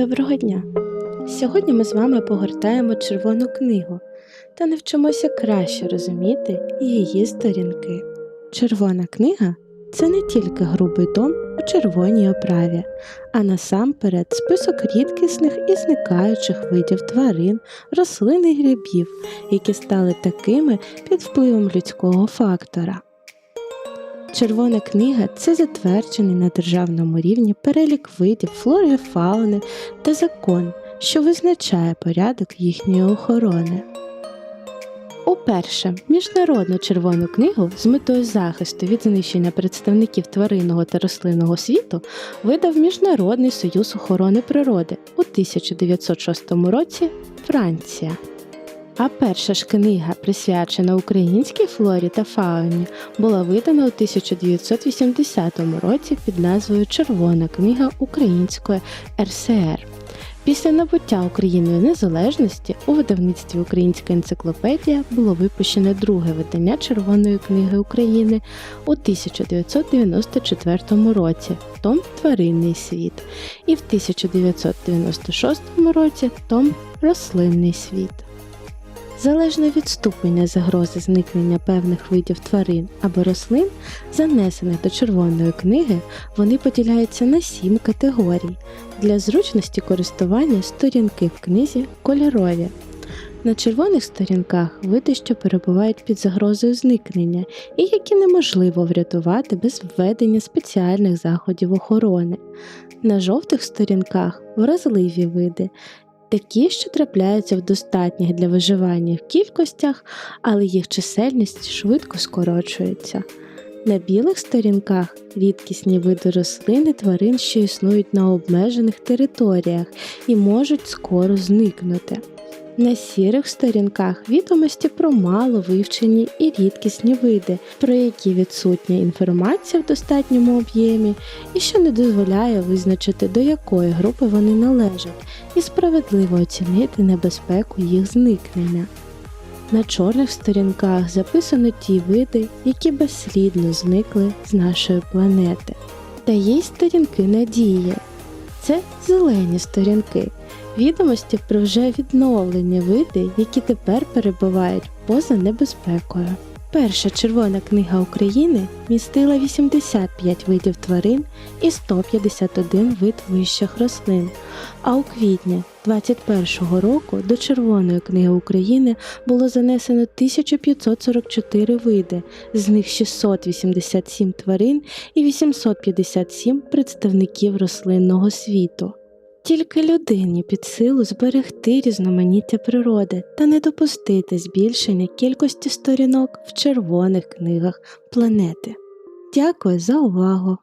Доброго дня! Сьогодні ми з вами погортаємо червону книгу та навчимося краще розуміти її сторінки. Червона книга це не тільки грубий том у червоній оправі, а насамперед список рідкісних і зникаючих видів тварин, рослин і грибів, які стали такими під впливом людського фактора. Червона книга це затверджений на державному рівні перелік видів флори фауни та закон, що визначає порядок їхньої охорони. Уперше міжнародну червону книгу з метою захисту від знищення представників тваринного та рослинного світу видав Міжнародний союз охорони природи у 1906 році Франція. А перша ж книга, присвячена українській флорі та фауні, була видана у 1980 році під назвою Червона книга української РСР. Після набуття Україною незалежності у видавництві Українська енциклопедія було випущене друге видання Червоної книги України у 1994 році Том Тваринний світ і в 1996 році Том Рослинний світ. Залежно від ступеня загрози зникнення певних видів тварин або рослин, занесених до червоної книги, вони поділяються на сім категорій. Для зручності користування сторінки в книзі кольорові. На червоних сторінках види, що перебувають під загрозою зникнення, і які неможливо врятувати без введення спеціальних заходів охорони. На жовтих сторінках вразливі види, такі, що трапляються в достатніх для виживання в кількостях, але їх чисельність швидко скорочується. На білих сторінках рідкісні види рослин і тварин, що існують на обмежених територіях і можуть скоро зникнути. На сірих сторінках відомості про мало вивчені і рідкісні види, про які відсутня інформація в достатньому об'ємі і що не дозволяє визначити, до якої групи вони належать, і справедливо оцінити небезпеку їх зникнення. На чорних сторінках записано ті види, які безслідно зникли з нашої планети. Та є й сторінки надії. Це зелені сторінки, відомості про вже відновлені види, які тепер перебувають поза небезпекою. Перша червона книга України містила 85 видів тварин і 151 вид вищих рослин. А у квітні 2021 року до Червоної книги України було занесено 1544 види, з них 687 тварин і 857 представників рослинного світу. Тільки людині під силу зберегти різноманіття природи та не допустити збільшення кількості сторінок в червоних книгах планети. Дякую за увагу!